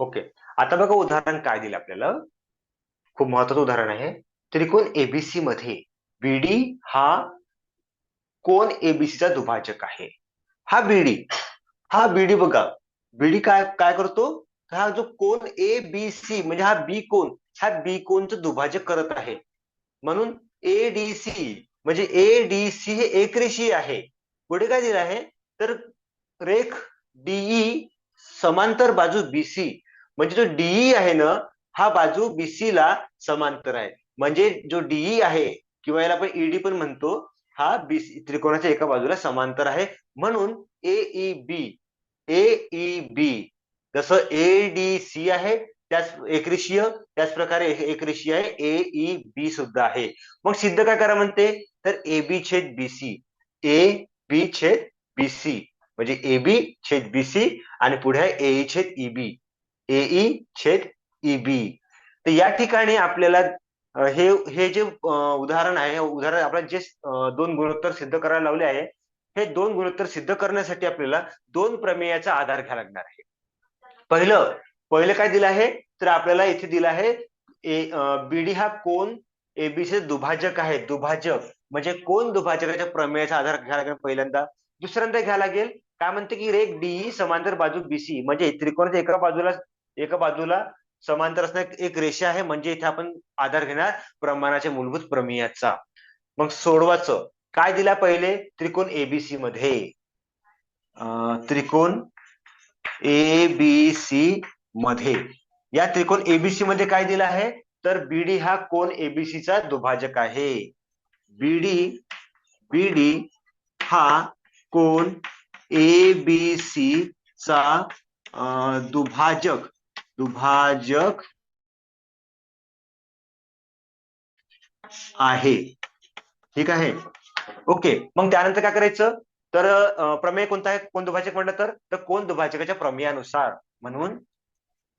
Okay. आता बघा उदाहरण काय दिलं आपल्याला? खूप महत्वाचं उदाहरण आहे. त्रिकोण एबीसी मध्ये बीडी हा कोण एबीसीचा दुभाजक आहे? हा बीडी हा बीडी बघा. बीडी काय काय करतो? हा जो कोण ए बी सी म्हणजे हा बी कोण हा बी कोणचं दुभाजक करत आहे? म्हणून ए डी सी म्हणजे ए डी सी हे एकरेषीय आहे. पुढे काय दिलं आहे? तर रेख डीई समांतर बाजू बीसी म्हणजे जो डीई आहे ना हा बाजू बीसी ला समांतर आहे. म्हणजे जो डीई आहे किंवा याला आपण ईडी पण म्हणतो हा बीसी त्रिकोणाच्या एका बाजूला समांतर आहे. म्हणून ए बी ए बी जसं ए डी सी आहे त्याच एकरेषीय त्याच प्रकारे एकरेषीय आहे ए बी सुद्धा आहे. मग सिद्ध काय करा म्हणते? तर ए बी छेद बीसी ए बी छेद बीसी म्हणजे ए बी छेद बीसी आणि पुढे आहे ए छेद ईबी ए छेद ईबी तर या ठिकाणी आपल्याला हे हे जे उदाहरण आहे उदाहरण आपल्याला जे दोन गुणोत्तर सिद्ध करायला लावले आहे हे दोन गुणोत्तर सिद्ध करण्यासाठी आपल्याला दोन प्रमेयाचा आधार घ्यावा लागणार आहे. पहिलं पहिलं काय दिलं आहे? तर आपल्याला इथे दिलं आहे बीडी हा कोण एबीसी दुभाजक आहे. दुभाजक म्हणजे कोण दुभाजकाच्या प्रमेयाचा आधार घ्यावा लागेल पहिल्यांदा. दुसऱ्यांदा घ्यावा लागेल काय म्हणते की रेख डी समांतर बाजू बीसी म्हणजे त्रिकोणाच्या एका बाजूला एका बाजूला समांतर असणार एक रेषा आहे. म्हणजे इथे आपण आधार घेणार प्रमाणाच्या मूलभूत प्रमेयाचा मग सोडवाचं काय दिला पहिले? त्रिकोण एबीसी मध्ये. त्रिकोण ए बी सी मध्ये. या त्रिकोण एबीसी मध्ये काय दिलं आहे? तर बीडी हा कोण एबीसीचा दुभाजक आहे. बीडी बीडी हा कोण एबीसी चा दुभाजक. दुभाजक आहे. ठीक आहे? ओके. मग त्यानंतर काय करायचं? तर प्रमेय कोणता आहे? कोण दुभाजक म्हटलं तर? तर कोण दुभाजकाच्या प्रमेयानुसार? म्हणून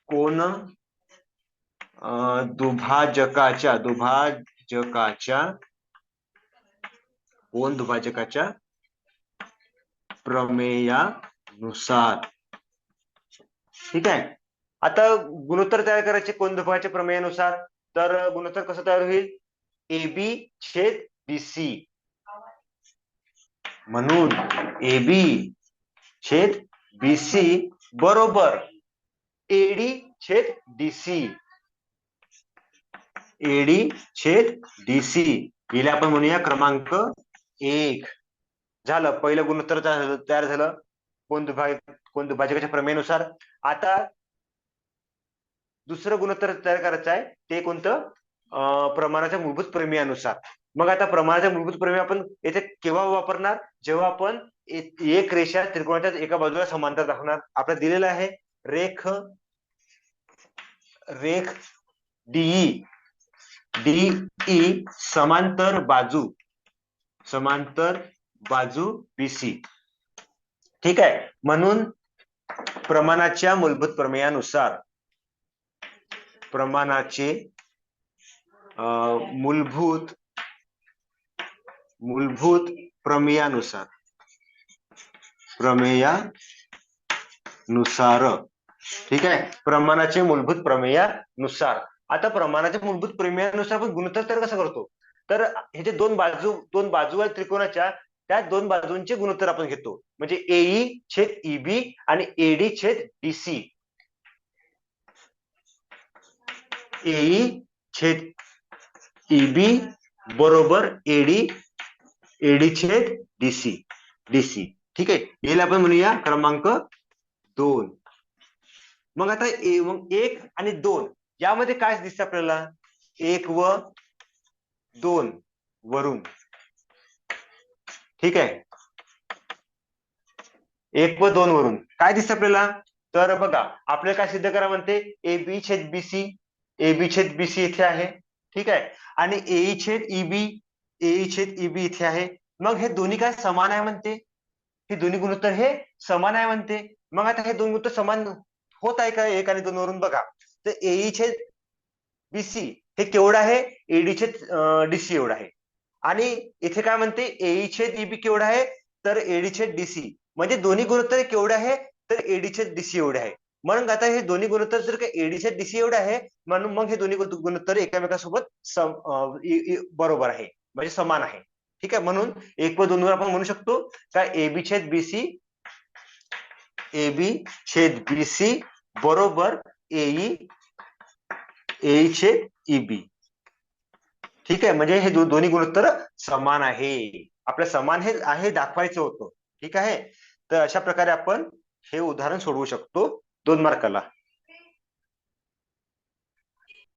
कोण दुभाजकाच्या दुभाजकाच्या कोण दुभाजकाच्या प्रमेयानुसार? ठीक आहे? आता गुणोत्तर तयार करायचे कोण दुभाजकाच्या प्रमेयानुसार? तर गुणोत्तर कसं तयार होईल? ए बी छेद बीसी म्हणून ए बी छेद बीसी बरोबर एडी छेद डीसी एडी छेद डीसी गेले आपण म्हणूया क्रमांक एक. झालं. पहिलं गुणोत्तर तयार झालं कोण दुभाग कोण दुभाजकाच्या प्रमेयानुसार? आता दुसरं गुणोत्तर तयार करायचं आहे ते कोणतं? प्रमाणाच्या मूलभूत प्रमेयानुसार. मग आता प्रमाणाच्या मूलभूत प्रमेय आपण येथे केव्हा वापरणार? जेव्हा आपण एक रेषा त्रिकोणाच्या एका बाजूला समांतर दाखवणार. आपल्याला दिलेलं आहे रेख रेख डीई डीई समांतर बाजू समांतर बाजू बीसी ठीक आहे? म्हणून प्रमाणाच्या मूलभूत प्रमेयानुसार प्रमाणाचे मूलभूत मूलभूत प्रमेयानुसार. प्रमेयानुसार. ठीक आहे? प्रमाणाचे मूलभूत प्रमेयानुसार. आता प्रमाणाच्या मूलभूत प्रमेयानुसार आपण गुणोत्तर तर कसं करतो? तर हे जे दोन बाजू दोन बाजू आहेत त्रिकोणाच्या त्या दोन बाजूंचे गुणोत्तर आपण घेतो. म्हणजे एई छेद ईबी आणि एडी छेद डीसी एई छेद ईबी बरोबर एडी एडी छेद डीसी डीसी ठीक आहे? याला आपण म्हणूया क्रमांक दोन. मग आता मग एक आणि दोन यामध्ये काय दिसतं आपल्याला? एक व दोन वरून. ठीक आहे? एक व दोन वरून. काय दिसतं आपल्याला? तर बघा आपल्याला काय सिद्ध करा म्हणते? ए बी छेद बीसी सी एबी छेद बीसी इथे आहे. ठीक आहे? आणि एई छेद ईबी एई छेद ईबी इथे आहे. मग हे दोन्ही काय समान आहे म्हणते? हे दोन्ही गुणोत्तर हे समान आहे म्हणते. मग आता हे दोन गुणोत्तर समान होत आहे का? एक आणि दोन वरून बघा. तर एई छेद बीसी हे केवढं आहे? एडी छेद डीसी एवढं आहे. आणि इथे काय म्हणते? एई छेद ईबी केवढं आहे? तर एडी छेद डीसी म्हणजे दोन्ही गुणोत्तर केवढे आहे? तर एडी छेद डीसी एवढे आहे. मग आता हे दोन्ही गुणोत्तर जर का एडीसी डीसी एवढे आहे म्हणून मग हे दोन्ही गुणोत्तर एकामेकासोबत बरोबर आहे. म्हणजे समान आहे. ठीक आहे? म्हणून एक व दोन वर आपण म्हणू शकतो का एबी छेद बीसी एबी छेद बीसी बरोबर एई ए छेद ईबी ठीक आहे? म्हणजे हे दो- दोन्ही गुणोत्तर समान आहे. आपलं समान हे आहे दाखवायचं होतं. ठीक आहे? तर अशा प्रकारे आपण हे उदाहरण सोडवू शकतो. दोन मार्काला